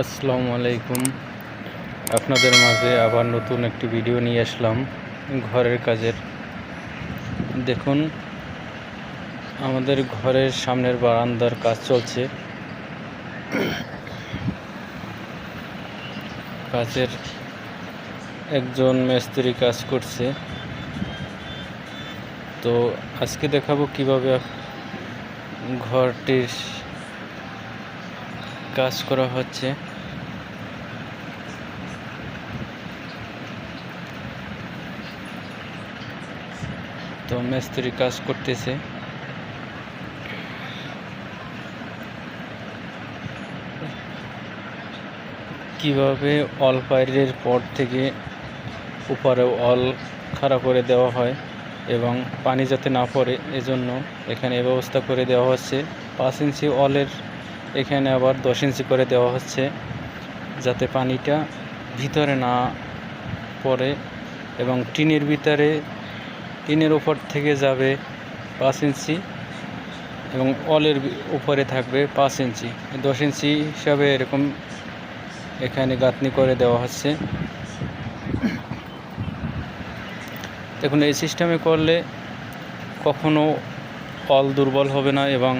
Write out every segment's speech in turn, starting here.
আসসালামু আলাইকুম। আপনাদের মাঝে আবার নতুন একটি ভিডিও নিয়ে আসলাম, ঘরের কাজের। দেখুন, আমাদের ঘরের সামনের বারান্দার কাজ চলছে। কাজের একজন মিস্ত্রি কাজ করছে। তো আজকে দেখাবো কীভাবে ঘরটির কাজ করা হচ্ছে। তো মিস্ত্রি কাজ করতেছে। কীভাবে অল পাইরের পর থেকে উপরে অল খাড়া করে দেওয়া হয় এবং পানি যাতে না পড়ে, এজন্য এখানে ব্যবস্থা করে দেওয়া হচ্ছে। পাঁচ ইঞ্চি অলের এখানে আবার দশ ইঞ্চি করে দেওয়া হচ্ছে যাতে পানিটা ভিতরে না পড়ে এবং টিনের ভিতরে, টিনের উপর থেকে যাবে পাঁচ ইঞ্চি এবং অলের উপরে থাকবে পাঁচ ইঞ্চি। দশ ইঞ্চি হিসাবে এরকম এখানে গাঁথনি করে দেওয়া হচ্ছে। দেখুন, এই সিস্টেমে করলে কখনো অল দুর্বল হবে না এবং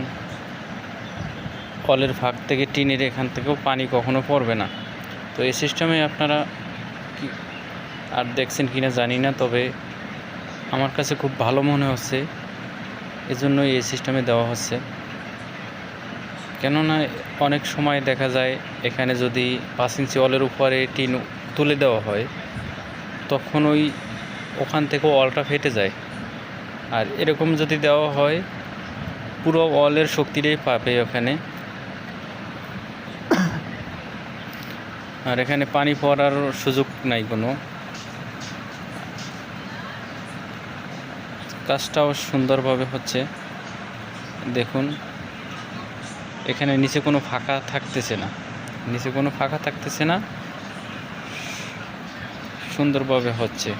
কলের ফাঁক থেকে, টিনের এখান থেকেও পানি কখনো পড়বে না। তো এই সিস্টেমে আপনারা আর দেখছেন কি না জানি না, তবে আমার কাছে খুব ভালো মনে হচ্ছে। এজন্যই এই সিস্টেমে দেওয়া হচ্ছে। কেননা অনেক সময় দেখা যায়, এখানে যদি পাঁচ ইঞ্চি অলের উপরে টিন তুলে দেওয়া হয়, তখন ওই ওখান থেকে অলটা ফেটে যায়। আর এরকম যদি দেওয়া হয়, পুরো অলের শক্তিটাই পাবে ওখানে। আর এখানে পানি পড়ার সুযোগ নাই কোনো। কাজটাও সুন্দরভাবে হচ্ছে। দেখুন, এখানে নিচে কোনো ফাঁকা থাকতেছে না। নিচে কোনো ফাঁকা থাকতেছে না। সুন্দরভাবে হচ্ছে।